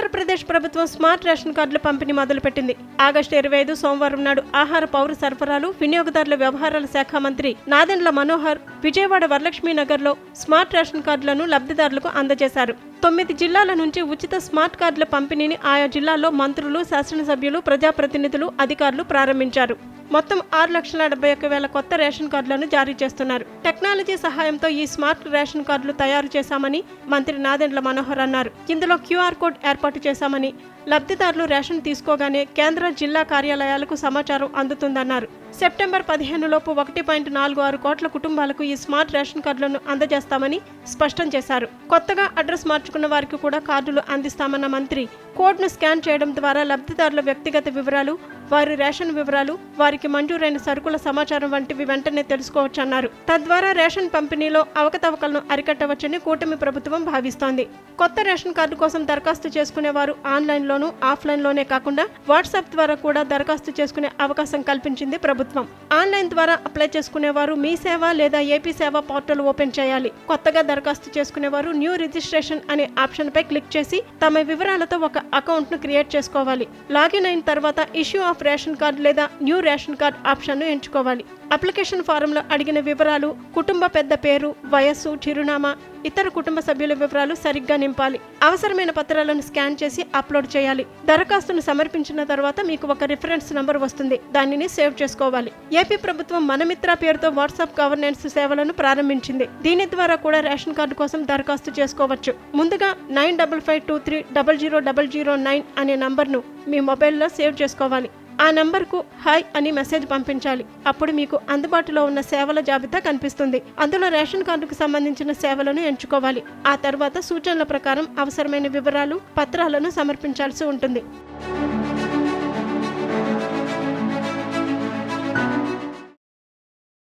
ఆంధ్రప్రదేశ్ ప్రభుత్వం smart ration కార్డుల పంపిణీ మొదలుపెట్టింది. ఆగస్టు ఇరవై ఐదు సోమవారం నాడు ఆహార పౌర సరఫరాలు వినియోగదారుల వ్యవహారాల శాఖ మంత్రి నాదెండ్ల మనోహర్ విజయవాడ వరలక్ష్మీ నగర్లో స్మార్ట్ రేషన్ కార్డులను లబ్ధిదారులకు అందజేశారు. తొమ్మిది జిల్లాల నుంచి ఉచిత స్మార్ట్ కార్డుల పంపిణీని ఆయా జిల్లాల్లో మంత్రులు శాసనసభ్యులు ప్రజాప్రతినిధులు అధికారులు ప్రారంభించారు. మొత్తం ఆరు లక్షల డెబ్బై ఒక్క వేల కొత్త రేషన్ కార్డులను జారీ చేస్తున్నారు. టెక్నాలజీ సహాయంతో ఈ స్మార్ట్ రేషన్ కార్డులు తయారు చేశామని మంత్రి నాదెండ్ల మనోహర్ అన్నారు. ఇందులో క్యూఆర్ కోడ్ ఏర్పాటు చేశామని లబ్ధిదారులు రేషన్ తీసుకోగానే కేంద్ర జిల్లా కార్యాలయాలకు సమాచారం అందుతుందన్నారు. సెప్టెంబర్ పదిహేను లోపు ఒకటి పాయింట్ నాలుగు ఆరు కోట్ల కుటుంబాలకు ఈ స్మార్ట్ రేషన్ కార్డులను అందజేస్తామని స్పష్టం చేశారు. కొత్తగా అడ్రస్ మార్చుకున్న వారికి కూడా కార్డులు అందిస్తామన్న మంత్రి కోడ్ను స్కాన్ చేయడం ద్వారా లబ్ధిదారుల వ్యక్తిగత వివరాలు వారి రేషన్ వివరాలు వారికి మంజూరైన సరుకుల సమాచారం వంటివి వెంటనే తెలుసుకోవచ్చన్నారు. తద్వారా రేషన్ పంపిణీలో అవకతవకలను అరికట్టవచ్చని కూటమి ప్రభుత్వం భావిస్తోంది. కొత్త రేషన్ కార్డు కోసం దరఖాస్తు చేసుకునే వారు ఆన్లైన్లోనూ ఆఫ్లైన్లోనే కాకుండా వాట్సాప్ ద్వారా కూడా దరఖాస్తు చేసుకునే అవకాశం కల్పించింది ప్రభుత్వం. ఆన్లైన్ ద్వారా అప్లై చేసుకునేవారు మీ సేవ లేదా ఏపీ సేవ పోర్టల్ ఓపెన్ చేయాలి. కొత్తగా దరఖాస్తు చేసుకునేవారు న్యూ రిజిస్ట్రేషన్ అనే ఆప్షన్ పై క్లిక్ చేసి తమ వివరాలతో ఒక అకౌంట్ను క్రియేట్ చేసుకోవాలి. లాగిన్ అయిన తర్వాత ఇష్యూ ఆఫ్ రేషన్ కార్డ్ లేదా న్యూ రేషన్ కార్డ్ ఆప్షన్ను ఎంచుకోవాలి. అప్లికేషన్ ఫారంలో అడిగిన వివరాలు కుటుంబ పెద్ద పేరు వయస్సు చిరునామా ఇతర కుటుంబ సభ్యుల వివరాలు సరిగ్గా నింపాలి. అవసరమైన పత్రాలను స్కాన్ చేసి అప్లోడ్ చేయాలి. దరఖాస్తును సమర్పించిన తర్వాత మీకు ఒక రిఫరెన్స్ నంబర్ వస్తుంది. దానిని సేవ్ చేసుకోవాలి. ఏపీ ప్రభుత్వం మనమిత్ర పేరుతో వాట్సాప్ గవర్నెన్స్ సేవలను ప్రారంభించింది. దీని ద్వారా కూడా రేషన్ కార్డు కోసం దరఖాస్తు చేసుకోవచ్చు. ముందుగా nine double five two three double zero double zero nine అనే నంబర్ను మీ మొబైల్లో సేవ్ చేసుకోవాలి. ఆ నంబర్కు హాయ్ అని మెసేజ్ పంపించాలి. అప్పుడు మీకు అందుబాటులో ఉన్న సేవల జాబితా కనిపిస్తుంది. అందులో రేషన్ కార్డుకు సంబంధించిన సేవలను ఎంచుకోవాలి. ఆ తర్వాత సూచనల ప్రకారం అవసరమైన వివరాలు పత్రాలను సమర్పించాల్సి ఉంటుంది.